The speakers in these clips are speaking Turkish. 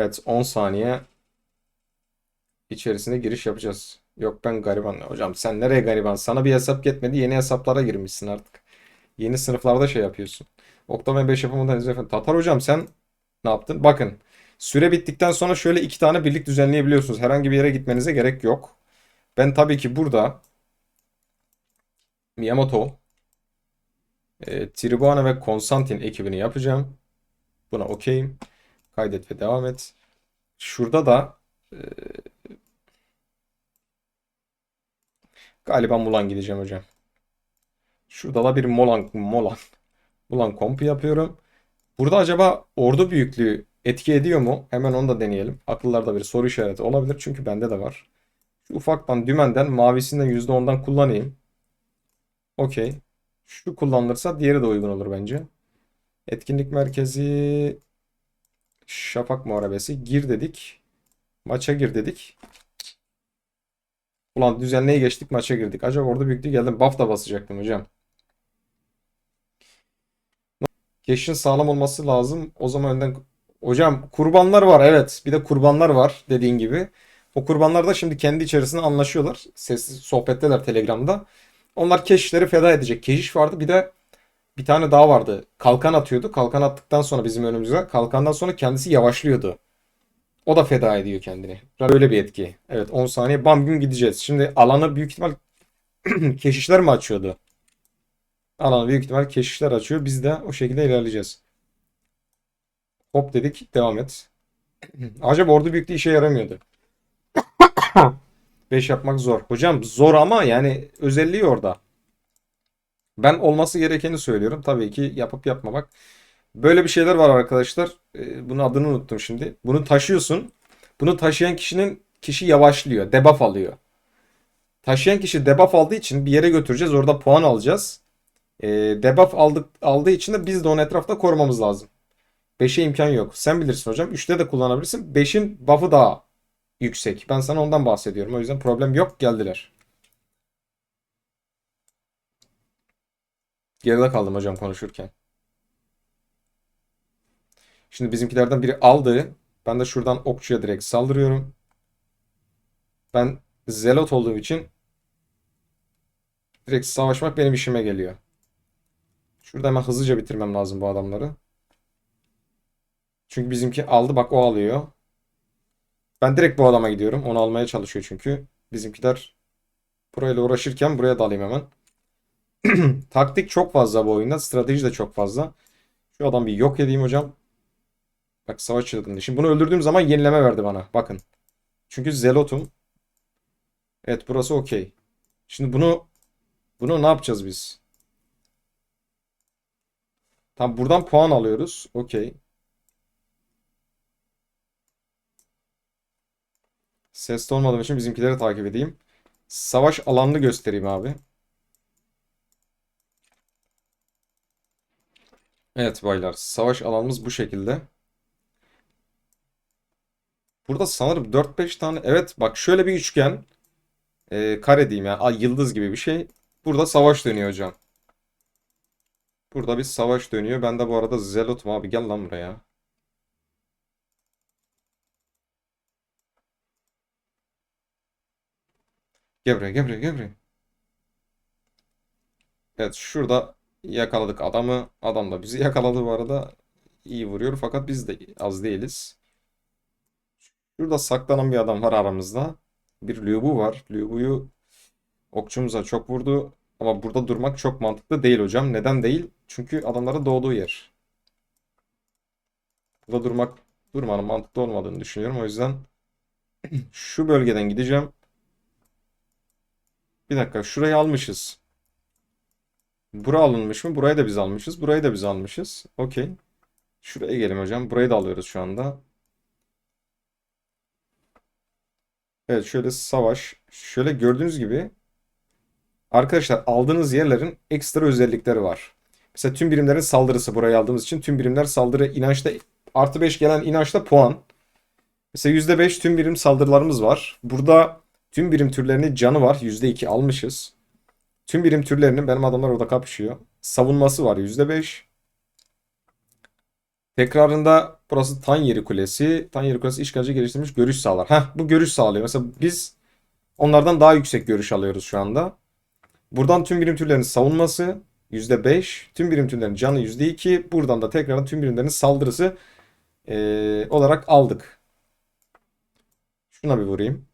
Evet 10 saniye içerisinde giriş yapacağız. Yok ben gariban. Hocam sen nereye gariban? Sana bir hesap yetmedi. Yeni hesaplara girmişsin artık. Yeni sınıflarda şey yapıyorsun. Octave 5 yapamadan efendim. Tatar hocam sen ne yaptın? Bakın süre bittikten sonra şöyle iki tane birlik düzenleyebiliyorsunuz. Herhangi bir yere gitmenize gerek yok. Ben tabii ki burada Miyamoto, e, Tribuna ve Konstantin ekibini yapacağım. Buna okeyim. Kaydet ve devam et. Şurada da e, galiba Mulan gideceğim hocam. Şurada da bir Molan, Molan, Mulan kompu yapıyorum. Burada acaba ordu büyüklüğü etki ediyor mu? Hemen onu da deneyelim. Akıllarda bir soru işareti olabilir çünkü bende de var. Şu ufaktan dümenden mavisinden %10'dan kullanayım. Okey. Şu kullanılırsa diğeri de uygun olur bence. Etkinlik merkezi Şafak Muharebesi gir dedik. Maça gir dedik. Ulan düzenleye geçtik maça girdik. Acaba orada büyüklüğü geldim. Buff da basacaktım hocam. Keşin sağlam olması lazım. O zaman önden... Hocam kurbanlar var evet. Bir de kurbanlar var dediğin gibi. O kurbanlar da şimdi kendi içerisinde anlaşıyorlar. Sessiz sohbetteler Telegram'da. Onlar keşişleri feda edecek. Keşiş vardı bir de bir tane daha vardı. Kalkan atıyordu. Kalkan attıktan sonra bizim önümüze. Kalkandan sonra kendisi yavaşlıyordu. O da feda ediyor kendini. Böyle bir etki. Evet 10 saniye bam gün gideceğiz. Şimdi alanı büyük ihtimal keşişler mi açıyordu? Alanı büyük ihtimal keşişler açıyor. Biz de o şekilde ilerleyeceğiz. Hop dedik devam et. Acaba ordu büyüklüğü işe yaramıyordu. 5 yapmak zor. Hocam zor ama yani özelliği orada. Ben olması gerekeni söylüyorum. Tabii ki yapıp yapmamak. Böyle bir şeyler var arkadaşlar. Ee, bunun adını unuttum şimdi. Bunu taşıyorsun. Bunu taşıyan kişinin kişi yavaşlıyor. Debuff alıyor. Taşıyan kişi debuff aldığı için bir yere götüreceğiz. Orada puan alacağız. Ee, debuff aldık, aldığı için de biz de onu etrafta korumamız lazım. 5'e imkan yok. Sen bilirsin hocam. 3'te de kullanabilirsin. 5'in buff'ı daha yüksek. Ben sana ondan bahsediyorum. O yüzden problem yok. Geldiler. Geride kaldım hocam konuşurken. Şimdi bizimkilerden biri aldı. Ben de şuradan okçuya direkt saldırıyorum. Ben zelot olduğum için direkt savaşmak benim işime geliyor. Şurada hemen hızlıca bitirmem lazım bu adamları. Çünkü bizimki aldı bak o alıyor. Ben direkt bu adama gidiyorum. Onu almaya çalışıyor çünkü. Bizimkiler burayla uğraşırken buraya dalayım hemen. Taktik çok fazla bu oyunda. Strateji de çok fazla. Şu adam bir yok edeyim hocam. Bak savaş çılgınlığı. Şimdi bunu öldürdüğüm zaman yenileme verdi bana. Bakın. Çünkü zelotum. Evet burası okey. Şimdi bunu bunu ne yapacağız biz? Tam buradan puan alıyoruz. Okey. Sesli olmadığım için bizimkileri takip edeyim. Savaş alanını göstereyim abi. Evet baylar. Savaş alanımız bu şekilde. Burada sanırım 4-5 tane. Evet bak şöyle bir üçgen. E, kare diyeyim yani. Yıldız gibi bir şey. Burada savaş dönüyor hocam. Burada bir savaş dönüyor. Ben de bu arada Zelotum abi gel lan buraya. Gel buraya gel buraya gel buraya. Evet şurada yakaladık adamı. Adam da bizi yakaladı bu arada. İyi vuruyor fakat biz de az değiliz. Şurada saklanan bir adam var aramızda. Bir Lübu var. Lübu'yu okçumuza çok vurdu. Ama burada durmak çok mantıklı değil hocam. Neden değil? Çünkü adamların doğduğu yer. Burada durmak durmanın mantıklı olmadığını düşünüyorum. O yüzden şu bölgeden gideceğim. Bir dakika şurayı almışız. Bura alınmış mı? Burayı da biz almışız. Burayı da biz almışız. Okey. Şuraya gelin hocam. Burayı da alıyoruz şu anda. Evet şöyle savaş. Şöyle gördüğünüz gibi arkadaşlar aldığınız yerlerin ekstra özellikleri var. Mesela tüm birimlerin saldırısı burayı aldığımız için tüm birimler saldırı inançta artı 5 gelen inançta puan. Mesela %5 tüm birim saldırılarımız var. Burada tüm birim türlerinin canı var. %2 almışız. Tüm birim türlerinin benim adamlar orada kapışıyor. Savunması var %5. Tekrarında Burası Tanyeri Kulesi. Tanyeri Kulesi işgalci geliştirmiş görüş sağlar. Heh bu görüş sağlıyor. Mesela biz onlardan daha yüksek görüş alıyoruz şu anda. Buradan tüm birim türlerinin savunması %5. Tüm birim türlerinin canı %2. Buradan da tekrardan tüm birimlerin saldırısı eee, olarak aldık. Şuna bir vurayım.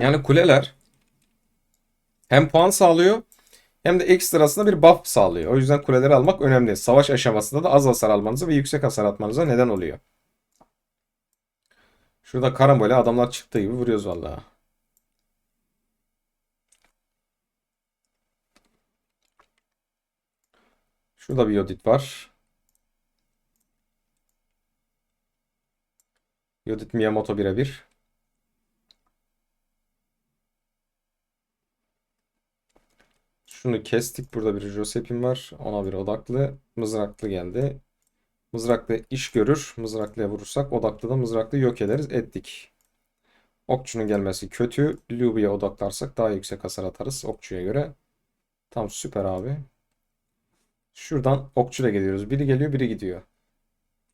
Yani kuleler hem puan sağlıyor hem de ekstrasında bir buff sağlıyor. O yüzden kuleleri almak önemli. Savaş aşamasında da az hasar almanıza ve yüksek hasar atmanıza neden oluyor. Şurada karambole adamlar çıktığı gibi vuruyoruz vallahi. Şurada bir Yodit var. Yodit Miyamoto birebir. Şunu kestik. Burada bir Josep'im var. Ona bir odaklı. Mızraklı geldi. Mızraklı iş görür. Mızraklıya vurursak odaklı da mızraklı yok ederiz. Ettik. Okçunun gelmesi kötü. Lubi'ye odaklarsak daha yüksek hasar atarız okçuya göre. Tam süper abi. Şuradan okçuyla geliyoruz. Biri geliyor biri gidiyor.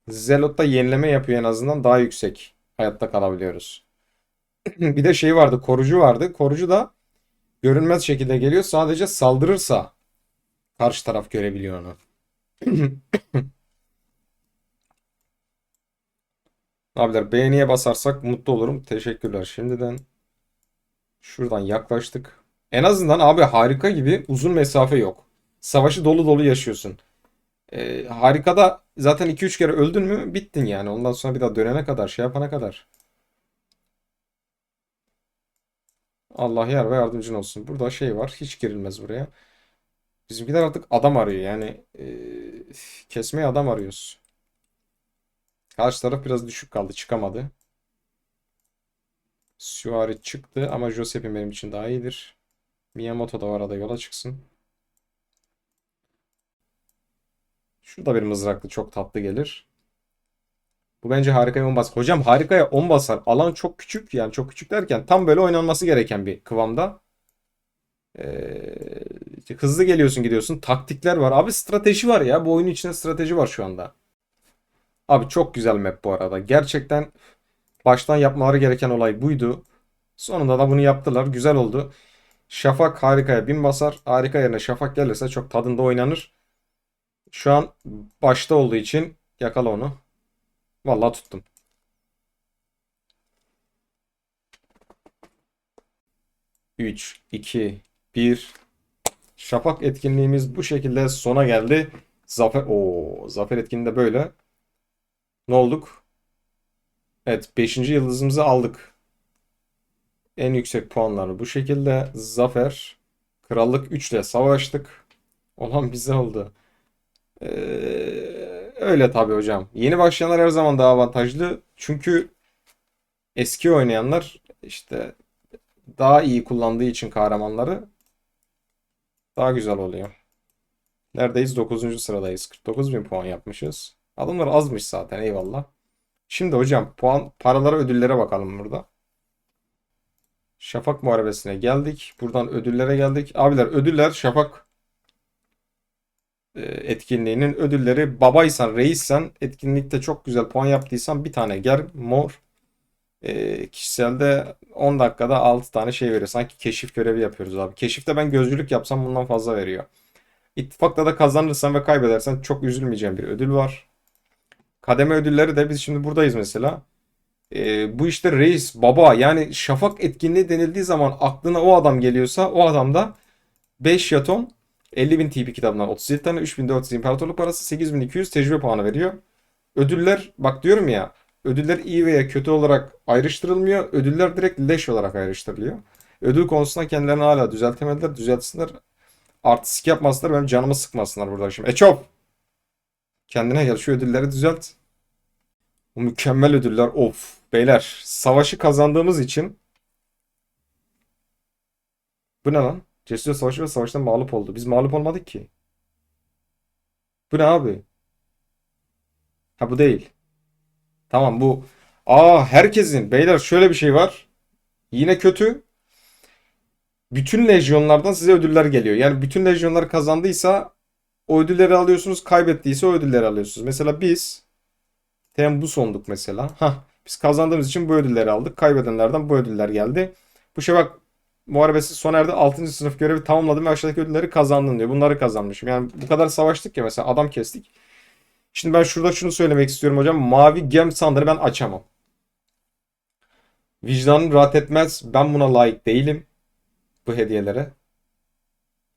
Zealot da yenileme yapıyor en azından daha yüksek. Hayatta kalabiliyoruz. Bir de şey vardı korucu vardı. Korucu da görünmez şekilde geliyor. Sadece saldırırsa karşı taraf görebiliyor onu. Abiler beğeniye basarsak mutlu olurum. Teşekkürler şimdiden. Şuradan yaklaştık. En azından abi harika gibi uzun mesafe yok. Savaşı dolu dolu yaşıyorsun. Ee, harikada zaten 2-3 kere öldün mü bittin yani. Ondan sonra bir daha dönene kadar şey yapana kadar. Allah yar ve yardımcın olsun. Burada şey var. Hiç girilmez buraya. Bizimkiler artık adam arıyor. Yani eee, kesmeye adam arıyoruz. Karşı taraf biraz düşük kaldı. Çıkamadı. Süvari çıktı ama Josep'in benim için daha iyidir. Miyamoto da o arada yola çıksın. Şurada bir mızraklı çok tatlı gelir. Bu bence harikaya 10 basar. Hocam harikaya 10 basar. Alan çok küçük yani çok küçük derken tam böyle oynanması gereken bir kıvamda. Ee, hızlı geliyorsun gidiyorsun. Taktikler var. Abi strateji var ya. Bu oyunun içinde strateji var şu anda. Abi çok güzel map bu arada. Gerçekten baştan yapmaları gereken olay buydu. Sonunda da bunu yaptılar. Güzel oldu. Şafak harikaya 1000 basar. Harika yerine Şafak gelirse çok tadında oynanır. Şu an başta olduğu için yakala onu. Vallahi tuttum. Üç, iki, bir. Şafak etkinliğimiz bu şekilde sona geldi. Zafer o zafer etkinliğinde böyle. Ne olduk? Evet 5. yıldızımızı aldık. En yüksek puanlarını bu şekilde zafer krallık 3 ile savaştık. Olan bize oldu. Ee, öyle tabii hocam. Yeni başlayanlar her zaman daha avantajlı. Çünkü eski oynayanlar işte daha iyi kullandığı için kahramanları daha güzel oluyor. Neredeyiz? 9. sıradayız. 49 bin puan yapmışız. Adamlar azmış zaten eyvallah. Şimdi hocam puan paralara ödüllere bakalım burada. Şafak Muharebesi'ne geldik. Buradan ödüllere geldik. Abiler ödüller Şafak etkinliğinin ödülleri babaysan, reissen, etkinlikte çok güzel puan yaptıysan bir tane ger mor. E, kişiselde 10 dakikada 6 tane şey veriyor. Sanki keşif görevi yapıyoruz abi. Keşifte ben gözcülük yapsam bundan fazla veriyor. İttifakta da kazanırsan ve kaybedersen çok üzülmeyeceğim bir ödül var. Kademe ödülleri de biz şimdi buradayız mesela. E, bu işte reis, baba yani şafak etkinliği denildiği zaman aklına o adam geliyorsa o adam da 5 jeton 50.000 TP kitabından 37 tane 3400 imparatorluk parası 8200 tecrübe puanı veriyor. Ödüller bak diyorum ya ödüller iyi veya kötü olarak ayrıştırılmıyor. Ödüller direkt leş olarak ayrıştırılıyor. Ödül konusunda kendilerini hala düzeltemediler. Düzeltsinler. Artistik yapmasınlar. Benim canımı sıkmasınlar burada şimdi. Eçop! Kendine gel şu ödülleri düzelt. Bu mükemmel ödüller. Of. Beyler savaşı kazandığımız için bu ne lan? Cesur savaşı ve savaştan mağlup oldu. Biz mağlup olmadık ki. Bu ne abi? Ha bu değil. Tamam bu Aa herkesin beyler şöyle bir şey var. Yine kötü. Bütün lejyonlardan size ödüller geliyor. Yani bütün lejyonlar kazandıysa o ödülleri alıyorsunuz. Kaybettiyse o ödülleri alıyorsunuz. Mesela biz Temmuz olduk mesela. Hah, biz kazandığımız için bu ödülleri aldık. Kaybedenlerden bu ödüller geldi. Bu şey bak muharebesi sona erdi. 6. sınıf görevi tamamladım ve aşağıdaki ödülleri kazandın diyor. Bunları kazanmışım. Yani bu kadar savaştık ya mesela adam kestik. Şimdi ben şurada şunu söylemek istiyorum hocam. Mavi gem sandığını ben açamam. Vicdanım rahat etmez. Ben buna layık değilim. Bu hediyelere.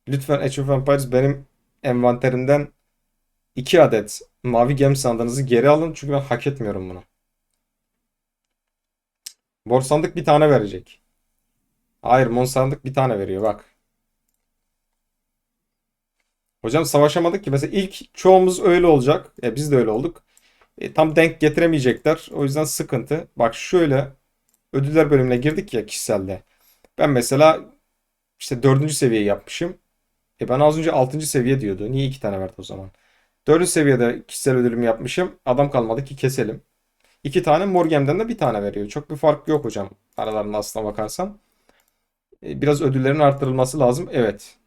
Lütfen Age of Empires benim envanterimden 2 adet mavi gem sandığınızı geri alın. Çünkü ben hak etmiyorum bunu. Mor sandık bir tane verecek. Hayır, mor sandık bir tane veriyor bak. Hocam savaşamadık ki. Mesela ilk çoğumuz öyle olacak. E, biz de öyle olduk. E, tam denk getiremeyecekler. O yüzden sıkıntı. Bak şöyle ödüller bölümüne girdik ya kişiselde. Ben mesela işte dördüncü seviye yapmışım. E ben az önce altıncı seviye diyordu. Niye iki tane verdi o zaman? Dördüncü seviyede kişisel ödülümü yapmışım. Adam kalmadı ki keselim. İki tane Morgem'den de bir tane veriyor. Çok bir fark yok hocam aralarında aslına bakarsan. Biraz ödüllerin arttırılması lazım. Evet.